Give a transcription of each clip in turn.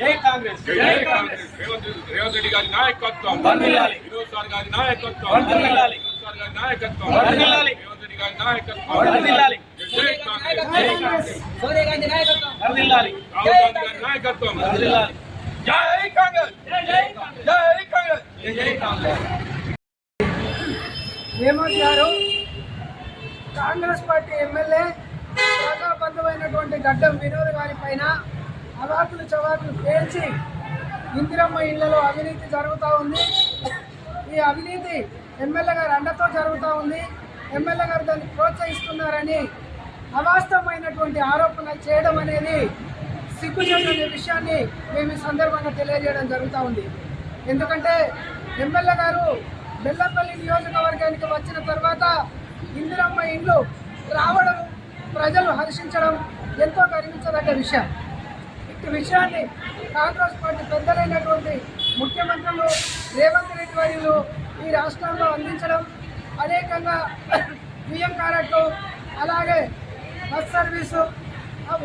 జై కాంగ్రెస్ జై కాంగ్రెస్. రేవంత్ రేవంత్ రెడ్డి గారి నాయకత్వం. వర్ధిల్లాలి. వినోద్ సార్ గారి నాయకత్వం. వర్ధిల్లాలి. వినోద్ సార్ గారి నాయకత్వం. వర్ధిల్లాలి. రేవంత్ రెడ్డి గారి నాయకత్వం. వర్ధిల్లాలి. జై కాంగ్రెస్. సోనియా గాంధీ నాయకత్వం. వర్ధిల్లాలి రాహుల్ గాంధీ గారి నాయకత్వం. వర్ధిల్లాలి జై కాంగ్రెస్. జై కాంగ్రెస్. జై కాంగ్రెస్. హేమంత్ గారు కాంగ్రెస్ పార్టీ ఎమ్మెల్యే ప్రజాబంధమైనటువంటి గడ్డం వినోద్ గారి పైన అవాకులు చవాకులు పేల్చి ఇందిరమ్మ ఇళ్ళలో అవినీతి జరుగుతూ ఉంది. ఈ అవినీతి ఎమ్మెల్యే గారు అండతో జరుగుతూ ఉంది. ఎమ్మెల్యే గారు దాన్ని ప్రోత్సహిస్తున్నారని అవాస్తవమైనటువంటి ఆరోపణలు చేయడం అనేది సిగ్గుచేటు విషయాన్ని మేము ఈ సందర్భంగా తెలియజేయడం జరుగుతూ ఉంది. ఎందుకంటే ఎమ్మెల్యే గారు బెల్లంపల్లి నియోజకవర్గానికి వచ్చిన తర్వాత ఇందిరమ్మ ఇండ్లు రావడం ప్రజలు హర్షించడం ఎంతో గర్వించదగ్గ విషయం. విషయాన్ని కాంగ్రెస్ పార్టీ పెద్దలైనటువంటి ముఖ్యమంత్రులు రేవంత్ రెడ్డి వర్యులు ఈ రాష్ట్రంలో అందించడం అనేకంగా బియ్యం కరెంటు అలాగే బస్ సర్వీసు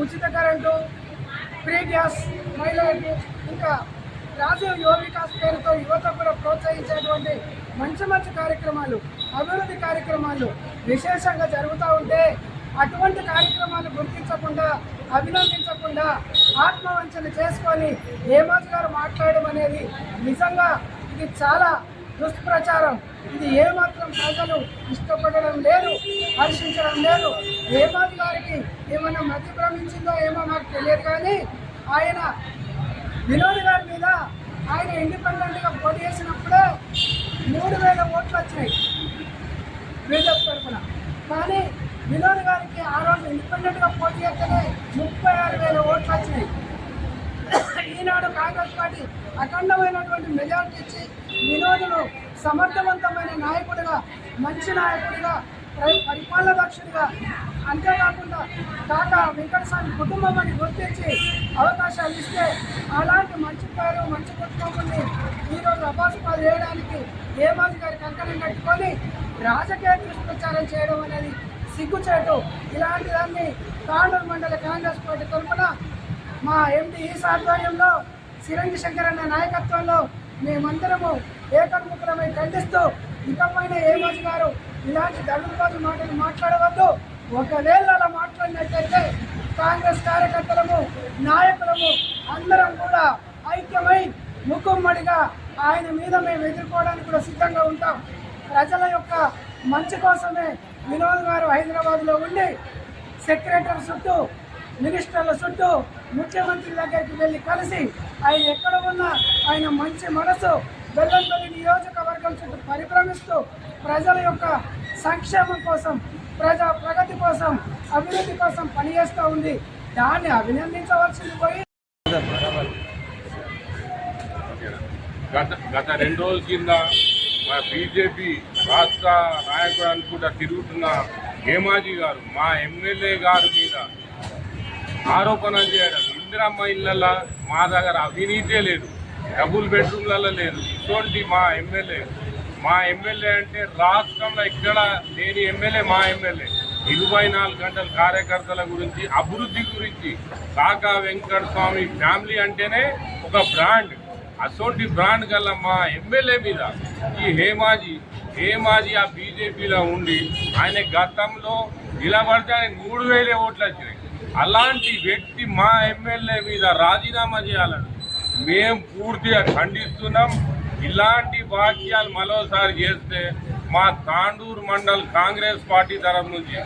ఉచిత కరెంటు ఫ్రీ గ్యాస్ మహిళలకు ఇంకా రాజీవ్ యువ వికాస్ పేరుతో యువత కూడా ప్రోత్సహించేటువంటి మంచి మంచి కార్యక్రమాలు అభివృద్ధి కార్యక్రమాలు విశేషంగా జరుగుతూ ఉంటే అటువంటి కార్యక్రమాలు గుర్తించకుండా అభినందించకుండా ఆత్మవంచన చేసుకొని హేమాజ్ గారు మాట్లాడడం అనేది నిజంగా ఇది చాలా దుష్ప్రచారం. ఇది ఏమాత్రం ప్రజలు ఇష్టపడడం లేదు హర్షించడం లేదు. హేమాజ్ గారికి ఏమైనా మతి భ్రమించిందో ఏమో నాకు తెలియదు కానీ ఆయన వినోద్ గారి మీద ఆయన ఇండిపెండెంట్గా పోటీ చేసినప్పుడే మూడు వేల ఓట్లు వచ్చినాయి. బీజేపీ తరఫున. కానీ వినోద్ గారికి ఆ రోజు ఇండిపెండెంట్గా పోటీ చేస్తేనే ముప్పై ఆరు వేల ఓట్లు వచ్చినాయి. ఈనాడు కాంగ్రెస్ పార్టీ అఖండమైనటువంటి మెజార్టీ ఇచ్చి వినోదును సమర్థవంతమైన నాయకుడిగా మంచి నాయకుడిగా పరిపాలన దక్షుడిగా అంతేకాకుండా కాక వెంకటస్వామి కుటుంబం అని గుర్తించి అవకాశాలు ఇస్తే అలాంటి మంచి పేరు మంచి కుటుంబాన్ని ఈరోజు అభాస్పాలు చేయడానికి హేమంత్ గారి కంకణం కట్టుకొని రాజకీయ దుష్ప్రచారం చేయడం అనేది సిగ్గుచేటు. ఇలాంటి దాన్ని తాండూరు మండల కాంగ్రెస్ పార్టీ తరఫున మా ఎండి ఈ ఆధ్వర్యంలో చిరంజి శంకర్ అన్న నాయకత్వంలో మేమందరము ఏకముఖులమై ఖండిస్తూ ఇకపైన ఏ రోజు గారు ఇలాంటి దళితరాజు మాటలు మాట్లాడవద్దు. ఒకవేళ అలా మాట్లాడినట్లయితే కాంగ్రెస్ కార్యకర్తలము నాయకులము అందరం కూడా ఐక్యమై ముక్కుమ్మడిగా ఆయన మీద మేము ఎదుర్కోవడానికి కూడా సిద్ధంగా ఉంటాం. ప్రజల యొక్క మంచి కోసమే వినోద్ గారు హైదరాబాద్లో ఉండి సెక్రటరీ చుట్టూ మినిస్టర్ల చుట్టూ ముఖ్యమంత్రి దగ్గరికి వెళ్ళి కలిసి ఆయన ఎక్కడ ఉన్నా ఆయన మంచి మనసు బెల్లంపల్లి నియోజకవర్గం చుట్టూ పరిభ్రమిస్తూ ప్రజల యొక్క సంక్షేమం కోసం ప్రజా ప్రగతి కోసం అభివృద్ధి కోసం పనిచేస్తూ ఉంది. దాన్ని అభినందించవలసింది పోయి గత గత రెండు రోజుల కింద మా బీజేపీ రాష్ట్ర నాయకుడు కూడా తిరుగుతున్న హేమాజీ గారు మా ఎమ్మెల్యే గారి మీద ఆరోపణ చేయడం. ఇందిరమ్మ ఇళ్ళల్లో మా దగ్గర అవినీతే లేదు. డబుల్ బెడ్రూమ్లలో లేదు. ఇటువంటి మా ఎమ్మెల్యే మా ఎమ్మెల్యే అంటే రాష్ట్రంలో ఎక్కడ లేని ఎమ్మెల్యే మా ఎమ్మెల్యే. ఇరవై నాలుగు గంటల కార్యకర్తల గురించి అభివృద్ధి గురించి కాకా వెంకట స్వామి ఫ్యామిలీ అంటేనే ఒక బ్రాండ్. అసోంటి బ్రాండ్ గల మా ఎమ్మెల్యే మీద ఈ హేమాజీ హేమాజీ ఆ బీజేపీలో ఉండి ఆయన గతంలో నిలబడితే ఆయన మూడు వేలే ఓట్లు వచ్చినాయి. అలాంటి వ్యక్తి మా ఎమ్మెల్యే మీద రాజీనామా చేయాలని మేము పూర్తిగా ఖండిస్తున్నాం. ఇలాంటి వాక్యాలు మరోసారి చేస్తే మా తాండూరు మండల్ కాంగ్రెస్ పార్టీ తరఫు నుంచి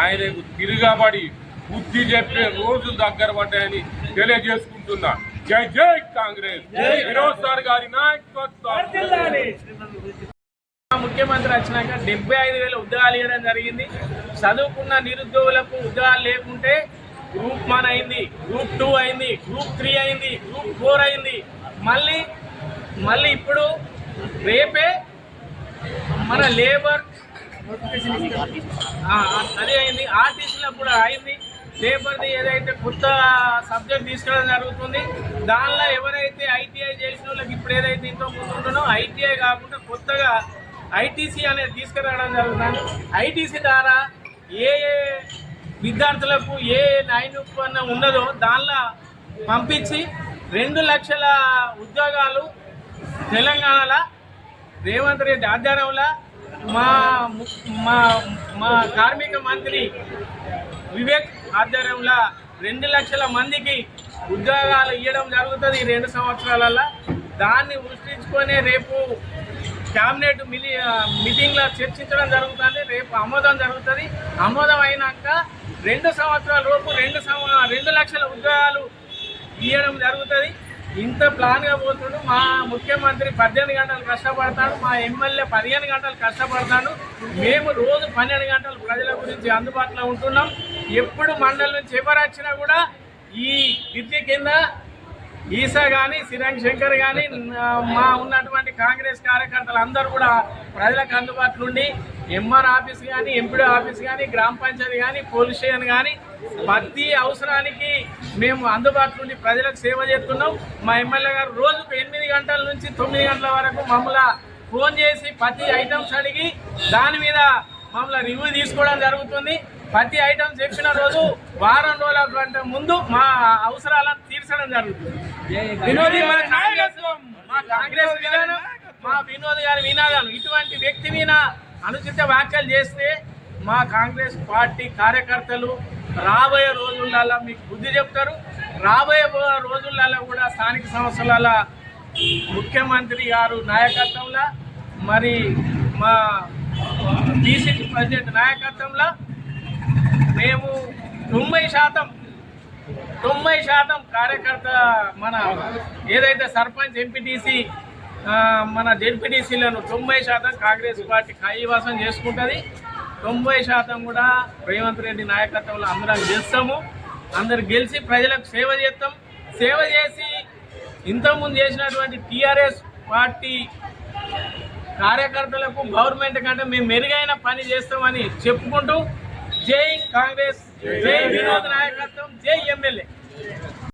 ఆయనకు తిరగబడి బుద్ధి చెప్పే రోజులు దగ్గర పడ్డాయని తెలియజేసుకుంటున్నాను జై జై కాంగ్రెస్. వినోద్ సార్ గారి నాయకత్వం. ముఖ్యమంత్రి వచ్చినాక డెబ్బై ఐదు వేల ఉద్యోగాలు ఇవ్వడం జరిగింది. చదువుకున్న నిరుద్యోగులకు ఉద్యోగాలు లేకుంటే గ్రూప్ వన్ అయింది గ్రూప్ టూ అయింది గ్రూప్ త్రీ అయింది గ్రూప్ ఫోర్ అయింది. మళ్ళీ మళ్ళీ ఇప్పుడు రేపే మన లేబర్ ఆ, అదే అయింది. ఆర్టీసీలో కూడా అయింది. లేబర్ది ఏదైతే కొత్త సబ్జెక్ట్ తీసుకోవడం జరుగుతుంది దానిలో ఎవరైతే ఐటీఐ చేసిన వాళ్ళకి ఇప్పుడు ఏదైతే ఇంట్లో ముందు ఐటీఐ కాకుండా కొత్తగా ఐటీసీ అనేది తీసుకురావడం జరుగుతుంది. ఐటీసీ ద్వారా ఏ ఏ విద్యార్థులకు ఏ నైన్ ఉన్నదో దానిలో పంపించి రెండు లక్షల ఉద్యోగాలు తెలంగాణలో రేవంత్ రెడ్డి ఆధ్వర్యంలో మా ము- మా మా కార్మిక మంత్రి వివేక్ ఆధ్వర్యంలో రెండు లక్షల మందికి ఉద్యోగాలు ఇవ్వడం జరుగుతుంది ఈ రెండు సంవత్సరాలలో దాన్ని సృష్టించుకొని రేపు క్యాబినెట్ మిలి మీటింగ్లో చర్చించడం జరుగుతుంది రేపు ఆమోదం జరుగుతుంది. ఆమోదం అయినాక రెండు సంవత్సరాల లోపు రెండు సంవ రెండు లక్షల ఉద్యోగాలు ఇవ్వడం జరుగుతుంది. ఇంత ప్లాన్గా పోతుండు మా ముఖ్యమంత్రి పద్దెనిమిది గంటలు కష్టపడతాడు మా ఎమ్మెల్యే పదిహేను గంటలు కష్టపడతాడు. మేము రోజు పన్నెండు గంటలు ప్రజల గురించి అందుబాటులో ఉంటున్నాం. ఎప్పుడు మండలం నుంచి ఎవరు వచ్చినా కూడా ఈ బ్రిడ్జి కింద ఈసా కానీ శ్రీరంగ్ శంకర్ కానీ మా ఉన్నటువంటి కాంగ్రెస్ కార్యకర్తలు అందరూ కూడా ప్రజలకు అందుబాటులో ఉండి ఎంఆర్ ఆఫీస్ కానీ ఎంపీడీ ఆఫీస్ కానీ గ్రామ పంచాయతీ కానీ పోలీస్ స్టేషన్ కానీ ప్రతి అవసరానికి మేము అందుబాటులో ఉండి ప్రజలకు సేవ చేస్తున్నాం. మా ఎమ్మెల్యే గారు రోజుకు ఎనిమిది గంటల నుంచి తొమ్మిది గంటల వరకు మమ్మల్ని ఫోన్ చేసి ప్రతి ఐటమ్స్ అడిగి దాని మీద మమ్మల్ని రివ్యూ తీసుకోవడం జరుగుతుంది. ప్రతి ఐటమ్ చెప్పిన రోజు వారం రోజుల కంటే ముందు మా అవసరాలను తీర్చడం జరుగుతుంది. వినోద్ మన నాయకత్వం. మా కాంగ్రెస్ విధానం మా వినోద్ గారి వినాదాలు. ఇటువంటి వ్యక్తి మీద అనుచిత వ్యాఖ్యలు చేస్తే మా కాంగ్రెస్ పార్టీ కార్యకర్తలు రాబోయే రోజులలో మీకు బుద్ధి చెప్తారు. రాబోయే రోజులలో కూడా స్థానిక సంస్థల ముఖ్యమంత్రి గారు నాయకత్వంలో మరి మా బీసీసీ ప్రెసిడెంట్ నాయకత్వంలో మేము తొంభై శాతం తొంభై శాతం కార్యకర్త మన ఏదైతే సర్పంచ్ ఎంపీటీసీ మన జెడ్పీటీసీలను తొంభై శాతం కాంగ్రెస్ పార్టీ కైవాసం చేసుకుంటుంది. తొంభై శాతం కూడా రేవంత్ రెడ్డి నాయకత్వంలో అందరం గెలుస్తాము అందరు గెలిచి ప్రజలకు సేవ చేస్తాం. సేవ చేసి ఇంతకుముందు చేసినటువంటి టీఆర్ఎస్ పార్టీ కార్యకర్తలకు గవర్నమెంట్ కంటే మేము మెరుగైన పని చేస్తామని చెప్పుకుంటూ జై కాంగ్రెస్ జై వినోద్ నాయకత్వం జై ఎమ్మెల్యే.